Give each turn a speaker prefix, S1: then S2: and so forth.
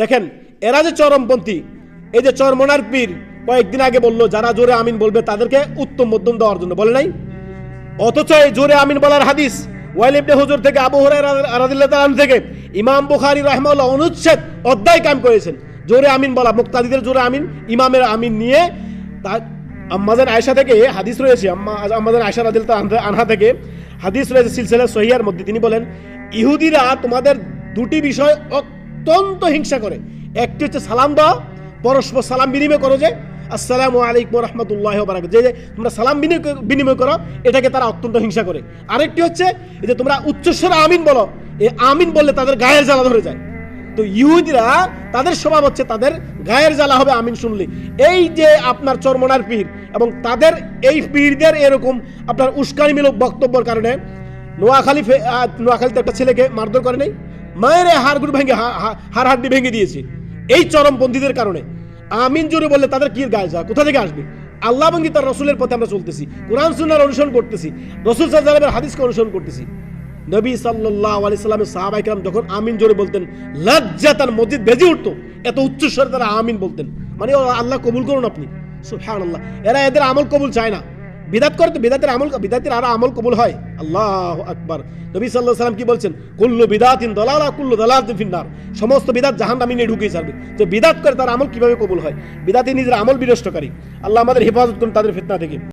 S1: দেখেন, এরা যে চরমপন্থী, এই যে চরমনার পীর কয়েকদিন আগে বলল, যারা জোরে আমিন বলবে তাদেরকে উত্তম মধ্যম দেওয়ার জন্য। বলে নাই? অথচ এই জোরে আমিন বলার হাদিস ওয়াইল ইবনে হুজুর থেকে, আবু হুরায়রা থেকে ইমাম বুখারী রাহিমাহুল্লাহ অনুচ্ছেদ অধ্যায় কাম করেছেন। জোরে আমিন বলা, মুক্তাদিদের জোরে আমিন, ইমামের আমিন নিয়ে তা আম্মাজান আয়েশা থেকে হাদিস রয়েছে, আম্মা আম্মাজান রাদিয়াল্লাহু তাআলা আনহা থেকে হাদিস রয়েছে সিলসিলা সহিয়ার মধ্যে। তিনি বলেন, ইহুদিরা তোমাদের দুটি বিষয় অত্যন্ত হিংসা করে। একটি হচ্ছে সালাম দাও, পরস্পর সালাম বিনিময় করো যে, আসসালামু আলাইকুম রহমতুল্লাহ বারাক যে তোমরা সালাম বিনিময় করো, এটাকে তারা অত্যন্ত হিংসা করে। আরেকটি হচ্ছে যে তোমরা উচ্চস্বরে আমিন বলো, এই আমিন বললে তাদের গায়ের জ্বালা ধরে যায়। তো ইহুদিরা, তাদের স্বভাব হচ্ছে তাদের গায়ের জ্বালা হবে আমিন শুনলে। এই যে আপনার চরমনার পীর এবং তাদের এই পীরদের এরকম আপনার উস্কানিমূলক বক্তব্যের কারণে নোয়াখালী নোয়াখালীতে একটা ছেলেকে মারধর করে নাই? মায়ের হাড়গুলো ভেঙে হাড় হাড্ডি ভেঙে দিয়েছে। এই চরমপন্থীদের কারণে। আমিন জোরে বললে, তাদের কি গায়ে যা? কোথা থেকে আসবে? আল্লাহ এবং তার রসুলের পথে আমরা চলতেছি। কোরআন সুন্নার অনুসরণ করতেছি। রসুল সাল্লামের হাদিসকে অনুসরণ করতেছি। নবী সাল্লাহ আলি সাল্লামের সাহাবাইকার যখন আমিন জোরে বলতেন লজ্জা তার মসজিদ বেজে উঠতো। এত উচ্চস্বরে তারা আমিন বলতেন। মানে আল্লাহ কবুল করুন আপনি। সুফহান আল্লাহ এরা এদের আমল কবুল চায় না। বিদাত করে তো বিদাতের আমল, বিদাতের আরও আমল কবুল হয়। আল্লাহ আকবার। নবী সাল্লাহ সাল্লাম কি বলছেন? কুল্লু বিদাতিন দলালা, কুল্লু দলাল ফিন্নার। সমস্ত বিদাত জাহান নামি নিয়ে ঢুকিয়ে ছাড়বে। তো বিদাত করে তার আমল কীভাবে কবুল হয়? বিদাতি নিজের আমল বিনষ্টকারী। আল্লাহ আমাদের হেফাজত করুন তাদের ফিতনা থেকে।